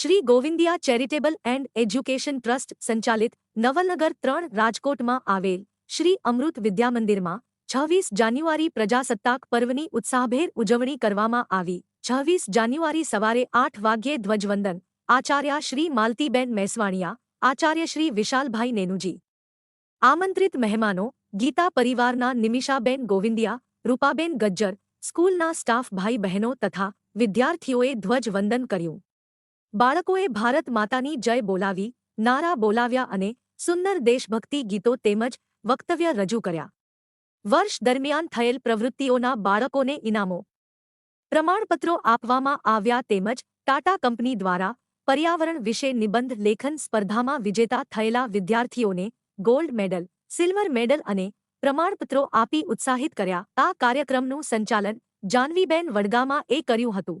Shri Govindiya charitable and education trust સંચાલિત નવલનગર ત્રણ રાજકોટમાં આવેલ શ્રી અમૃત વિદ્યામંદિરમાં છવ્વીસ જાન્યુઆરી પ્રજાસત્તાક પર્વની ઉત્સાહભેર ઉજવણી કરવામાં આવી. છવ્વીસ જાન્યુઆરી સવારે આઠ વાગ્યે ધ્વજવંદન. આચાર્ય શ્રી માલતીબેન મેસવાણિયા, આચાર્ય શ્રી વિશાલભાઈ નેનુજી. આમંત્રિત મહેમાનો ગીતા પરિવારના નિમિષાબેન ગોવિંદિયા, રૂપાબેન ગજ્જર સ્કૂલના સ્ટાફ ભાઈ બહેનો તથા વિદ્યાર્થીઓએ ધ્વજવંદન કર્યું. બાળકોએ ભારત માતાની જય બોલાવી, નારા બોલાવ્યા અને સુંદર દેશભક્તિ ગીતો તેમજ વક્તવ્ય રજૂ કર્યા. વર્ષ દરમિયાન થયેલ પ્રવૃત્તિઓના બાળકોને ઇનામો, પ્રમાણપત્રો આપવામાં આવ્યા તેમજ ટાટા કંપની દ્વારા પર્યાવરણ વિશે નિબંધ લેખન સ્પર્ધામાં વિજેતા થયેલા વિદ્યાર્થીઓને ગોલ્ડ મેડલ, સિલ્વર મેડલ અને પ્રમાણપત્રો આપી ઉત્સાહિત કર્યા. આ કાર્યક્રમનું સંચાલન જાનવીબેન વડગામાં એ કર્યું હતું.